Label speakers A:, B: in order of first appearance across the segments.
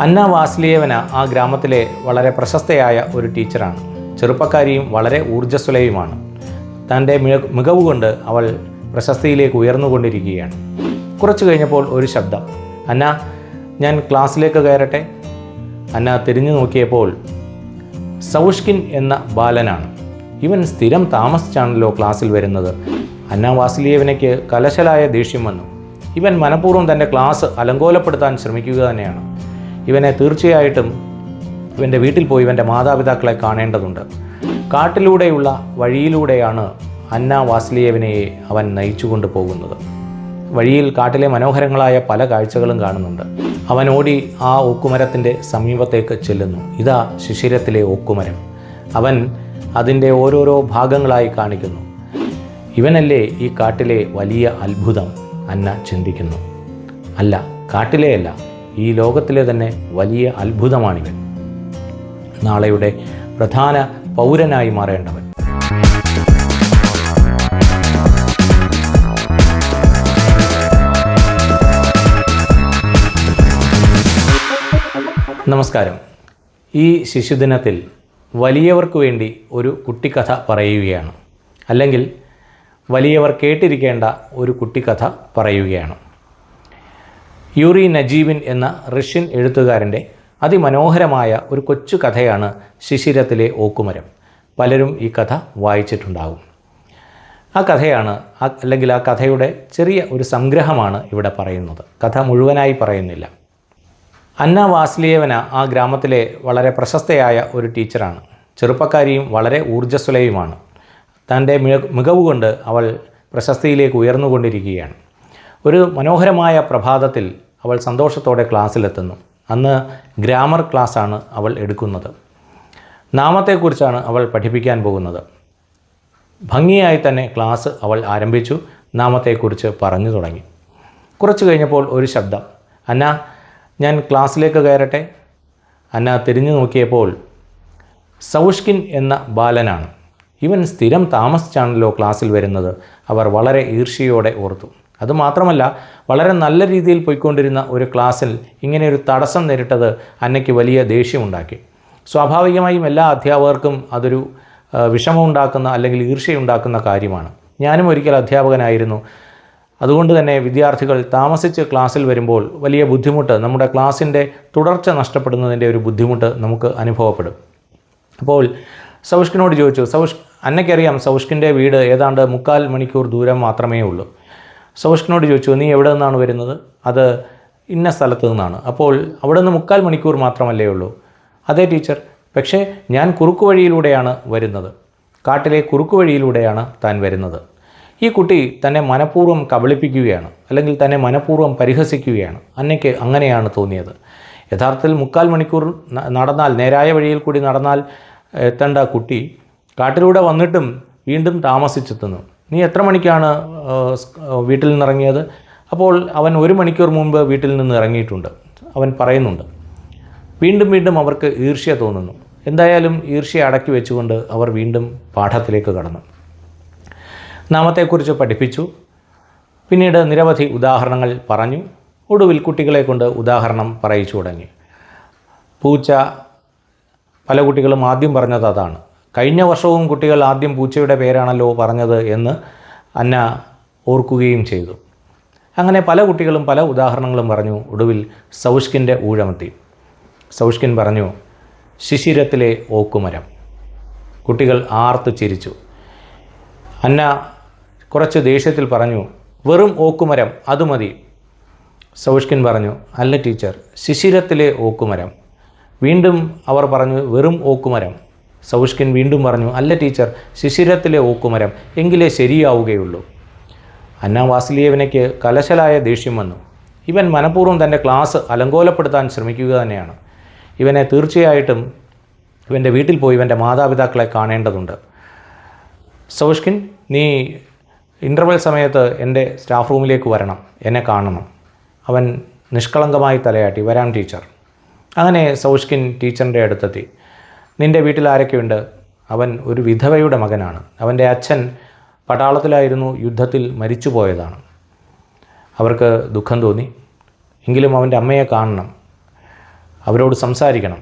A: അന്ന വാസ്ലിയേവന ആ ഗ്രാമത്തിലെ വളരെ പ്രശസ്തയായ ഒരു ടീച്ചറാണ്. ചെറുപ്പക്കാരിയും വളരെ ഊർജസ്വലയുമാണ്. തന്റെ മിക- മികവ് കൊണ്ട് അവൾ പ്രശസ്തിയിലേക്ക് ഉയർന്നുകൊണ്ടിരിക്കുകയാണ്. കുറച്ചു കഴിഞ്ഞപ്പോൾ ഒരു ശബ്ദം. അന്ന ഞാൻ ക്ലാസ്സിലേക്ക് കയറട്ടെ? അന്ന തിരിഞ്ഞു നോക്കിയപ്പോൾ സൗഷ്കിൻ എന്ന ബാലനാണ്. ഇവൻ സ്ഥിരം താമസിച്ചാണല്ലോ ക്ലാസ്സിൽ വരുന്നത്. അന്ന വാസിലിയേവനയ്ക്ക് കലശലായ ദേഷ്യം വന്നു. ഇവൻ മനഃപൂർവം തന്റെ ക്ലാസ് അലങ്കോലപ്പെടുത്താൻ ശ്രമിക്കുക തന്നെയാണ്. ഇവനെ തീർച്ചയായിട്ടും ഇവന്റെ വീട്ടിൽ പോയി ഇവന്റെ മാതാപിതാക്കളെ കാണേണ്ടതുണ്ട്. കാട്ടിലൂടെയുള്ള വഴിയിലൂടെയാണ് അന്ന വാസ്ലിയേവിനെ അവൻ നയിച്ചുകൊണ്ട് പോകുന്നത്. വഴിയിൽ കാട്ടിലെ മനോഹരങ്ങളായ പല കാഴ്ചകളും കാണുന്നുണ്ട്. അവൻ ഓടി ആ ഓക്കുമരത്തിന്റെ സമീപത്തേക്ക് ചെല്ലുന്നു. ഇതാ ശിശിരത്തിലെ ഓക്കുമരം. അവൻ അതിന്റെ ഓരോരോ ഭാഗങ്ങളായി കാണിക്കുന്നു. ഇവനല്ലേ ഈ കാട്ടിലെ വലിയ അത്ഭുതം? അന്ന ചിന്തിക്കുന്നു. അല്ല കാട്ടിലെ അല്ല. ഈ ലോകത്തിലെ തന്നെ വലിയ അത്ഭുതമാണിവൻ നാളെയുടെ പ്രധാന പൗരനായി മാറേണ്ടവൻ. നമസ്കാരം. ഈ ശിശുദിനത്തിൽ വലിയവർക്ക് വേണ്ടി ഒരു കുട്ടിക്കഥ പറയുകയാണ്. അല്ലെങ്കിൽ വലിയവർ കേട്ടിരിക്കേണ്ട ഒരു കുട്ടിക്കഥ പറയുകയാണ്. യൂറി നജീവിൻ എന്ന റഷ്യൻ എഴുത്തുകാരന്റെ അതിമനോഹരമായ ഒരു കൊച്ചു കഥയാണ് ശിശിരത്തിലെ ഓക്കുമരം. പലരും ഈ കഥ വായിച്ചിട്ടുണ്ടാകും. ആ കഥയാണ് അല്ലെങ്കിൽ ആ കഥയുടെ ചെറിയ ഒരു സംഗ്രഹമാണ് ഇവിടെ പറയുന്നത്. കഥ മുഴുവനായി പറയുന്നില്ല. അന്ന വാസ്ലിയേവന ആ ഗ്രാമത്തിലെ വളരെ പ്രശസ്തയായ ഒരു ടീച്ചറാണ്. ചെറുപ്പക്കാരിയും വളരെ ഊർജസ്വലയുമാണ്. തന്റെ മിക- മികവ് കൊണ്ട് അവൾ പ്രശസ്തിയിലേക്ക് ഉയർന്നുകൊണ്ടിരിക്കുകയാണ്. ഒരു മനോഹരമായ പ്രഭാതത്തിൽ അവൾ സന്തോഷത്തോടെ ക്ലാസ്സിലെത്തുന്നു. അന്ന് ഗ്രാമർ ക്ലാസ്സാണ് അവൾ എടുക്കുന്നത്. നാമത്തെക്കുറിച്ചാണ് അവൾ പഠിപ്പിക്കാൻ പോകുന്നത്. ഭംഗിയായി തന്നെ ക്ലാസ് അവൾ ആരംഭിച്ചു നാമത്തെക്കുറിച്ച് പറഞ്ഞു തുടങ്ങി. കുറച്ച് കഴിഞ്ഞപ്പോൾ ഒരു ശബ്ദം. അന്ന ഞാൻ ക്ലാസ്സിലേക്ക് കയറട്ടെ? അന്ന തിരിഞ്ഞു നോക്കിയപ്പോൾ സൗഷ്കിൻ എന്ന ബാലനാണ്. ഇവൻ സ്ഥിരം താമസിച്ചാണല്ലോ ക്ലാസ്സിൽ വരുന്നത്. അവർ വളരെ ഈർഷ്യയോടെ ഓർത്തു. അതുമാത്രമല്ല വളരെ നല്ല രീതിയിൽ പോയിക്കൊണ്ടിരുന്ന ഒരു ക്ലാസ്സിൽ ഇങ്ങനെ ഒരു തടസ്സം നേരിട്ടത് അന്നയ്ക്ക് വലിയ ദേഷ്യമുണ്ടാക്കി. സ്വാഭാവികമായും എല്ലാ അധ്യാപകർക്കും അതൊരു വിഷമമുണ്ടാക്കുന്ന അല്ലെങ്കിൽ ഈർഷ്യയുണ്ടാക്കുന്ന കാര്യമാണ്. ഞാനും ഒരിക്കൽ അധ്യാപകനായിരുന്നു. അതുകൊണ്ട് തന്നെ വിദ്യാർത്ഥികൾ താമസിച്ച് ക്ലാസ്സിൽ വരുമ്പോൾ വലിയ ബുദ്ധിമുട്ട് നമ്മുടെ ക്ലാസ്സിന്റെ തുടർച്ച നഷ്ടപ്പെടുന്നതിന്റെ ഒരു ബുദ്ധിമുട്ട് നമുക്ക് അനുഭവപ്പെടും. അപ്പോൾ സൗഷ്കിനോട് ചോദിച്ചു സൗഷ് അന്നയ്ക്കറിയാം സൗഷ്കിന്റെ വീട് ഏതാണ്ട് മുക്കാൽ മണിക്കൂർ ദൂരം മാത്രമേ ഉള്ളൂ. സൗഷ്കിനോട് ചോദിച്ചു നീ എവിടെ നിന്നാണ് വരുന്നത്? അത് ഇന്ന സ്ഥലത്ത് നിന്നാണ്. അപ്പോൾ അവിടെ നിന്ന് മുക്കാൽ മണിക്കൂർ മാത്രമല്ലേ ഉള്ളൂ. അതേ ടീച്ചർ. പക്ഷേ ഞാൻ കുറുക്കു വഴിയിലൂടെയാണ് വരുന്നത്. കാട്ടിലെ കുറുക്കു വഴിയിലൂടെയാണ് താൻ വരുന്നത്. ഈ കുട്ടി തന്നെ മനഃപൂർവം കബളിപ്പിക്കുകയാണ് അല്ലെങ്കിൽ തന്നെ മനഃപൂർവം പരിഹസിക്കുകയാണ്. അന്നയ്ക്ക് അങ്ങനെയാണ് തോന്നിയത്. യഥാർത്ഥത്തിൽ മുക്കാൽ മണിക്കൂർ നടന്നാൽ നേരായ വഴിയിൽ കൂടി നടന്നാൽ എത്തേണ്ട കുട്ടി കാട്ടിലൂടെ വന്നിട്ടും വീണ്ടും താമസിച്ചെത്തുന്നു. നീ എത്ര മണിക്കാണ് വീട്ടിൽ നിന്ന് ഇറങ്ങിയത് അപ്പോൾ അവൻ ഒരു മണിക്കൂർ മുമ്പ് വീട്ടിൽ നിന്ന് ഇറങ്ങിയിട്ടുണ്ട്. അവൻ പറയുന്നുണ്ട് വീണ്ടും വീണ്ടും അവർക്ക് ഈർഷ്യ തോന്നുന്നു. എന്തായാലും ഈർഷ്യ അടക്കി വെച്ചുകൊണ്ട് അവർ വീണ്ടും പാഠത്തിലേക്ക് കടന്നു. നാമത്തെക്കുറിച്ച് പഠിപ്പിച്ചു. പിന്നീട് നിരവധി ഉദാഹരണങ്ങൾ പറഞ്ഞു. ഒടുവിൽ കുട്ടികളെ കൊണ്ട് ഉദാഹരണം പറയിച്ചു തുടങ്ങി. പൂച്ച പല കുട്ടികളും ആദ്യം പറഞ്ഞത് അതാണ്. കഴിഞ്ഞ വർഷവും കുട്ടികൾ ആദ്യം പൂച്ചയുടെ പേരാണല്ലോ പറഞ്ഞത് എന്ന് അന്ന ഓർക്കുകയും ചെയ്തു. അങ്ങനെ പല കുട്ടികളും പല ഉദാഹരണങ്ങളും പറഞ്ഞു. ഒടുവിൽ സൗഷ്കിന്റെ ഊഴമെത്തി. സൗഷ്കിൻ പറഞ്ഞു ശിശിരത്തിലെ ഓക്കുമരം. കുട്ടികൾ ആർത്ത് ചിരിച്ചു. അന്ന കുറച്ച് ദേഷ്യത്തിൽ പറഞ്ഞു വെറും ഓക്കുമരം അത് മതി. സൗഷ്കിൻ പറഞ്ഞു അല്ല ടീച്ചർ ശിശിരത്തിലെ ഓക്കുമരം. വീണ്ടും അവർ പറഞ്ഞു വെറും ഓക്കുമരം. സൗഷ്കിൻ വീണ്ടും പറഞ്ഞു അല്ല ടീച്ചർ ശിശിരത്തിലെ ഓക്കുമരം എങ്കിലേ ശരിയാവുകയുള്ളൂ. അന്ന വാസിലിയേവനയ്ക്ക് കലശലായ ദേഷ്യം വന്നു. ഇവൻ മനഃപൂർവം തന്റെ ക്ലാസ് അലങ്കോലപ്പെടുത്താൻ ശ്രമിക്കുക തന്നെയാണ്. ഇവനെ തീർച്ചയായിട്ടും ഇവന്റെ വീട്ടിൽ പോയി ഇവന്റെ മാതാപിതാക്കളെ കാണേണ്ടതുണ്ട്. സൗഷ്കിൻ നീ ഇന്റർവെൽ സമയത്ത് എന്റെ സ്റ്റാഫ് റൂമിലേക്ക് വരണം എന്നെ കാണണം. അവൻ നിഷ്കളങ്കമായി തലയാട്ടി വരാം ടീച്ചർ. അങ്ങനെ സൗഷ്കിൻ ടീച്ചറിന്റെ അടുത്തെത്തി. നിന്റെ വീട്ടിൽ ആരൊക്കെയുണ്ട്? അവൻ ഒരു വിധവയുടെ മകനാണ്. അവന്റെ അച്ഛൻ പട്ടാളത്തിലായിരുന്നു യുദ്ധത്തിൽ മരിച്ചു പോയതാണ് അവർക്ക് ദുഃഖം തോന്നി. എങ്കിലും അവന്റെ അമ്മയെ കാണണം. അവരോട് സംസാരിക്കണം.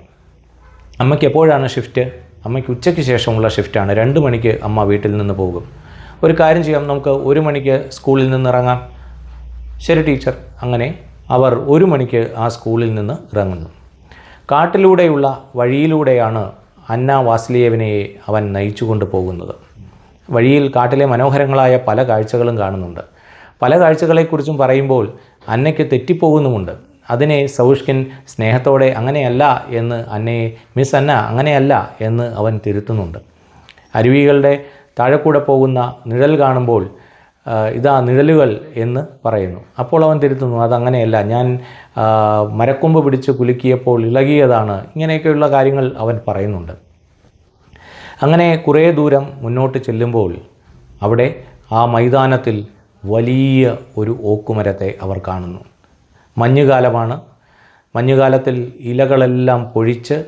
A: അമ്മയ്ക്ക് എപ്പോഴാണ് ഷിഫ്റ്റ് അമ്മയ്ക്ക് ഉച്ചയ്ക്ക് ശേഷമുള്ള ഷിഫ്റ്റാണ് രണ്ട് മണിക്ക് അമ്മ വീട്ടിൽ നിന്ന് പോകും. ഒരു കാര്യം ചെയ്യാം. നമുക്ക് ഒരു മണിക്ക് സ്കൂളിൽ നിന്ന് ഇറങ്ങാം. ശരി ടീച്ചർ. അങ്ങനെ അവർ ഒരു മണിക്ക് ആ സ്കൂളിൽ നിന്ന് ഇറങ്ങുന്നു. കാട്ടിലൂടെയുള്ള വഴിയിലൂടെയാണ് അന്ന വാസ്ലിയേവിനെ അവൻ നയിച്ചുകൊണ്ട് പോകുന്നത്. വഴിയിൽ കാട്ടിലെ മനോഹരങ്ങളായ പല കാഴ്ചകളും കാണുന്നുണ്ട്. പല കാഴ്ചകളെക്കുറിച്ചും പറയുമ്പോൾ അന്നയ്ക്ക് തെറ്റിപ്പോകുന്നുമുണ്ട്. അതിനെ സൗഷ്കിൻ സ്നേഹത്തോടെ അങ്ങനെയല്ല എന്ന് അന്നയെ മിസ് അന്ന അങ്ങനെയല്ല എന്ന് അവൻ തിരുത്തുന്നുണ്ട്. അരുവികളുടെ താഴെക്കൂടെ പോകുന്ന നിഴൽ കാണുമ്പോൾ ഇതാ നിഴലുകൾ എന്ന് പറയുന്നു. അപ്പോൾ അവൻ തിരുത്തുന്നു അതങ്ങനെയല്ല ഞാൻ മരക്കൊമ്പ് പിടിച്ച് കുലുക്കിയപ്പോൾ ഇളകിയതാണ്. ഇങ്ങനെയൊക്കെയുള്ള കാര്യങ്ങൾ അവൻ പറയുന്നുണ്ട്. അങ്ങനെ കുറേ ദൂരം മുന്നോട്ട് ചെല്ലുമ്പോൾ അവിടെ ആ മൈതാനത്തിൽ വലിയ ഒരു ഓക്കുമരത്തെ അവർ കാണുന്നു. മഞ്ഞുകാലമാണ്. മഞ്ഞുകാലത്തിൽ ഇലകളെല്ലാം പൊഴിച്ച്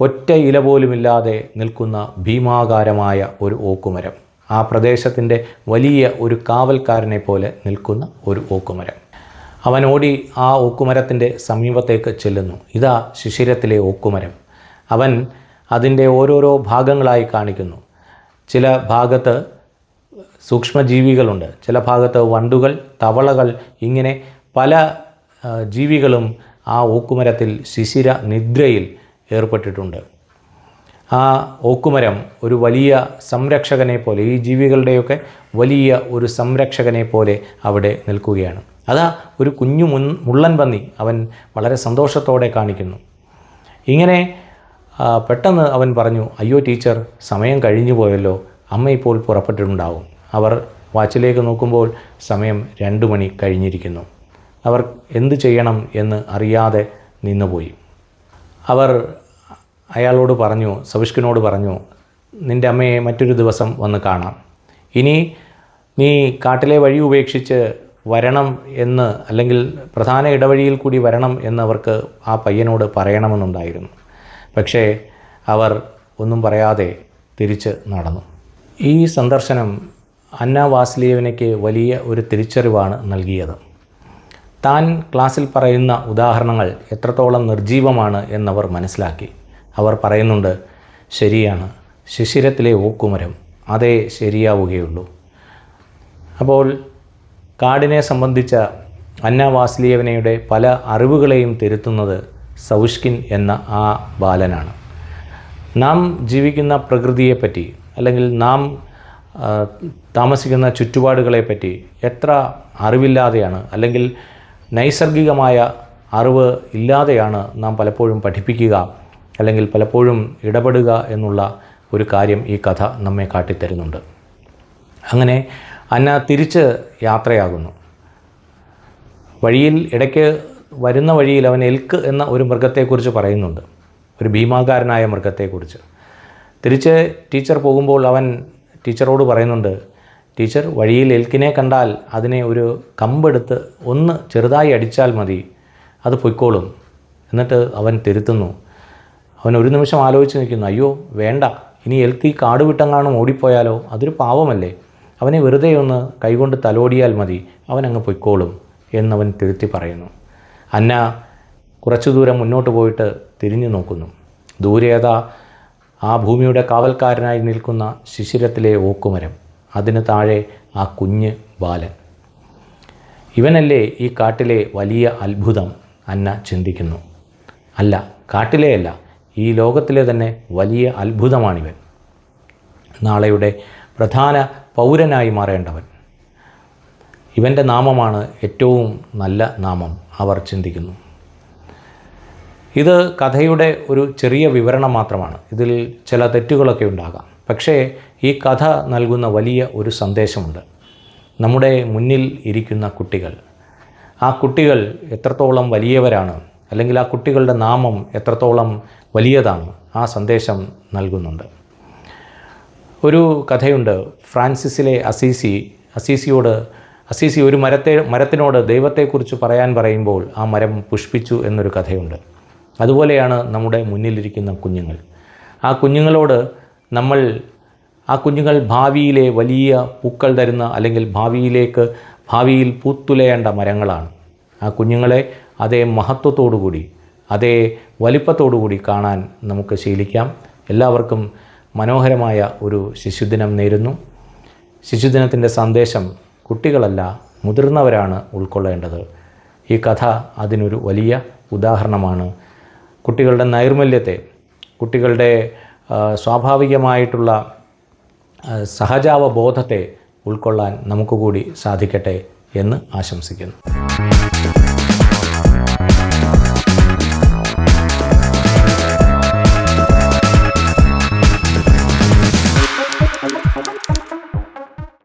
A: ഒറ്റ ഇല പോലുമില്ലാതെ നിൽക്കുന്ന ഭീമാകാരമായ ഒരു ഓക്കുമരം. ആ പ്രദേശത്തിന്റെ വലിയ ഒരു കാവൽക്കാരനെ പോലെ നിൽക്കുന്ന ഒരു ഓക്കുമരം. അവൻ ഓടി ആ ഓക്കുമരത്തിന്റെ സമീപത്തേക്ക് ചെല്ലുന്നു. ഇതാ ശിശിരത്തിലെ ഓക്കുമരം. അവൻ അതിന്റെ ഓരോരോ ഭാഗങ്ങളായി കാണിക്കുന്നു. ചില ഭാഗത്ത് സൂക്ഷ്മജീവികളുണ്ട്. ചില ഭാഗത്ത് വണ്ടുകൾ തവളകൾ ഇങ്ങനെ പല ജീവികളും ആ ഓക്കുമരത്തിൽ ശിശിര നിദ്രയിൽ ഏർപ്പെട്ടിട്ടുണ്ട്. ആ ഓക്കുമരം ഒരു വലിയ സംരക്ഷകനെ പോലെ ഈ ജീവികളുടെയൊക്കെ വലിയ ഒരു സംരക്ഷകനെ പോലെ അവിടെ നിൽക്കുകയാണ്. അതാ ഒരു കുഞ്ഞു മുൻ മുള്ളൻ പന്നി അവൻ വളരെ സന്തോഷത്തോടെ കാണിക്കുന്നു. ഇങ്ങനെ പെട്ടെന്ന് അവൻ പറഞ്ഞു അയ്യോ ടീച്ചർ സമയം കഴിഞ്ഞു പോയല്ലോ അമ്മ ഇപ്പോൾ പുറപ്പെട്ടിട്ടുണ്ടാവും. അവർ വാച്ചിലേക്ക് നോക്കുമ്പോൾ സമയം രണ്ട് മണി കഴിഞ്ഞിരിക്കുന്നു. അവർ എന്ത് ചെയ്യണം എന്ന് അറിയാതെ നിന്നുപോയി. അവർ അയാളോട് പറഞ്ഞു സവിഷ്കിനോട് പറഞ്ഞു നിന്റെ അമ്മയെ മറ്റൊരു ദിവസം വന്ന് കാണാം. ഇനി നീ കാട്ടിലെ വഴി ഉപേക്ഷിച്ച് വരണം എന്ന് അല്ലെങ്കിൽ പ്രധാന ഇടവഴിയിൽ കൂടി വരണം എന്നവർക്ക് ആ പയ്യനോട് പറയണമെന്നുണ്ടായിരുന്നു. പക്ഷേ അവർ ഒന്നും പറയാതെ തിരിച്ച് നടന്നു. ഈ സന്ദർശനം അന്ന വാസ്ലിയവിനയ്ക്ക് വലിയ ഒരു തിരിച്ചറിവാണ് നൽകിയത്. താൻ ക്ലാസ്സിൽ പറയുന്ന ഉദാഹരണങ്ങൾ എത്രത്തോളം നിർജീവമാണ് എന്നവർ മനസ്സിലാക്കി. അവർ പറയുന്നുണ്ട് ശരിയാണ്. ശിശിരത്തിലെ ഓക്കുമരം അതേ ശരിയാവുകയുള്ളൂ. അപ്പോൾ കാടിനെ സംബന്ധിച്ച അന്ന വാസ്ലിയവനയുടെ പല അറിവുകളെയും തിരുത്തുന്നത് സൗഷ്കിൻ എന്ന ആ ബാലനാണ്. നാം ജീവിക്കുന്ന പ്രകൃതിയെപ്പറ്റി അല്ലെങ്കിൽ നാം താമസിക്കുന്ന ചുറ്റുപാടുകളെപ്പറ്റി എത്ര അറിവില്ലാതെയാണ് അല്ലെങ്കിൽ നൈസർഗികമായ അറിവ് ഇല്ലാതെയാണ് നാം പലപ്പോഴും പഠിപ്പിക്കുക അല്ലെങ്കിൽ പലപ്പോഴും ഇടപെടുക എന്നുള്ള ഒരു കാര്യം ഈ കഥ നമ്മെ കാട്ടിത്തരുന്നുണ്ട്. അങ്ങനെ അന്ന തിരിച്ച് യാത്രയാകുന്നു. വഴിയിൽ ഇടയ്ക്ക് വരുന്ന വഴിയിൽ അവൻ എൽക്ക് എന്ന ഒരു മൃഗത്തെക്കുറിച്ച് പറയുന്നുണ്ട്. ഒരു ഭീമാകാരനായ മൃഗത്തെക്കുറിച്ച്. തിരിച്ച് ടീച്ചർ പോകുമ്പോൾ അവൻ ടീച്ചറോട് പറയുന്നുണ്ട് ടീച്ചർ വഴിയിൽ എൽക്കിനെ കണ്ടാൽ അതിനെ ഒരു കമ്പെടുത്ത് ഒന്ന് ചെറുതായി അടിച്ചാൽ മതി. അത് പൊയ്ക്കോളും. എന്നിട്ട് അവൻ തിരുത്തുന്നു. അവൻ ഒരു നിമിഷം ആലോചിച്ച് നിൽക്കുന്നു അയ്യോ വേണ്ട. ഇനി എൽത്തി കാട് വിട്ടങ്ങാനും ഓടിപ്പോയാലോ? അതൊരു പാവമല്ലേ? അവനെ വെറുതെ ഒന്ന് കൈകൊണ്ട് തലോടിയാൽ മതി. അവൻ അങ്ങ് പൊയ്ക്കോളും എന്നവൻ തിരുത്തി പറയുന്നു. അന്ന കുറച്ചു ദൂരം മുന്നോട്ട് പോയിട്ട് തിരിഞ്ഞു നോക്കുന്നു. ദൂരേത ആ ഭൂമിയുടെ കാവൽക്കാരനായി നിൽക്കുന്ന ശിശിരത്തിലെ ഓക്കുമരം. അതിന് താഴെ ആ കുഞ്ഞ് ബാലൻ. ഇവനല്ലേ ഈ കാട്ടിലെ വലിയ അത്ഭുതം? അന്ന ചിന്തിക്കുന്നു. അല്ല കാട്ടിലെ അല്ല. ഈ ലോകത്തിലെ തന്നെ വലിയ അത്ഭുതമാണിവൻ. നാളെയുടെ പ്രധാന പൗരനായി മാറേണ്ടവൻ. ഇവന്റെ നാമമാണ് ഏറ്റവും നല്ല നാമം അവർ ചിന്തിക്കുന്നു. ഇത് കഥയുടെ ഒരു ചെറിയ വിവരണം മാത്രമാണ്. ഇതിൽ ചില തെറ്റുകളൊക്കെ ഉണ്ടാകാം. പക്ഷേ ഈ കഥ നൽകുന്ന വലിയ ഒരു സന്ദേശമുണ്ട്. നമ്മുടെ മുന്നിൽ ഇരിക്കുന്ന കുട്ടികൾ. ആ കുട്ടികൾ എത്രത്തോളം വലിയവരാണ്? അല്ലെങ്കിൽ ആ കുട്ടികളുടെ നാമം എത്രത്തോളം വലിയതാണ്. ആ സന്ദേശം നൽകുന്നുണ്ട്. ഒരു കഥയുണ്ട്. ഫ്രാൻസിസിലെ അസീസി അസീസിയോട് അസീസി ഒരു മരത്തെ മരത്തിനോട് ദൈവത്തെക്കുറിച്ച് പറയാൻ പറയുമ്പോൾ ആ മരം പുഷ്പിച്ചു എന്നൊരു കഥയുണ്ട്. അതുപോലെയാണ് നമ്മുടെ മുന്നിലിരിക്കുന്ന കുഞ്ഞുങ്ങൾ. ആ കുഞ്ഞുങ്ങളോട് നമ്മൾ ആ കുഞ്ഞുങ്ങൾ ഭാവിയിലെ വലിയ പൂക്കൾ തരുന്ന അല്ലെങ്കിൽ ഭാവിയിലേക്ക് ഭാവിയിൽ പൂത്തുലയേണ്ട മരങ്ങളാണ്. ആ കുഞ്ഞുങ്ങളെ അതേ മഹത്വത്തോടുകൂടി അതേ വലിപ്പത്തോടുകൂടി കാണാൻ നമുക്ക് ശീലിക്കാം. എല്ലാവർക്കും മനോഹരമായ ഒരു ശിശുദിനം നേരുന്നു. ശിശുദിനത്തിന്റെ സന്ദേശം കുട്ടികളല്ല മുതിർന്നവരാണ് ഉൾക്കൊള്ളേണ്ടത്. ഈ കഥ അതിനൊരു വലിയ ഉദാഹരണമാണ്. കുട്ടികളുടെ നൈർമല്യത്തെ കുട്ടികളുടെ സ്വാഭാവികമായിട്ടുള്ള സഹജാവബോധത്തെ ഉൾക്കൊള്ളാൻ നമുക്ക് കൂടി സാധിക്കട്ടെ എന്ന് ആശംസിക്കുന്നു.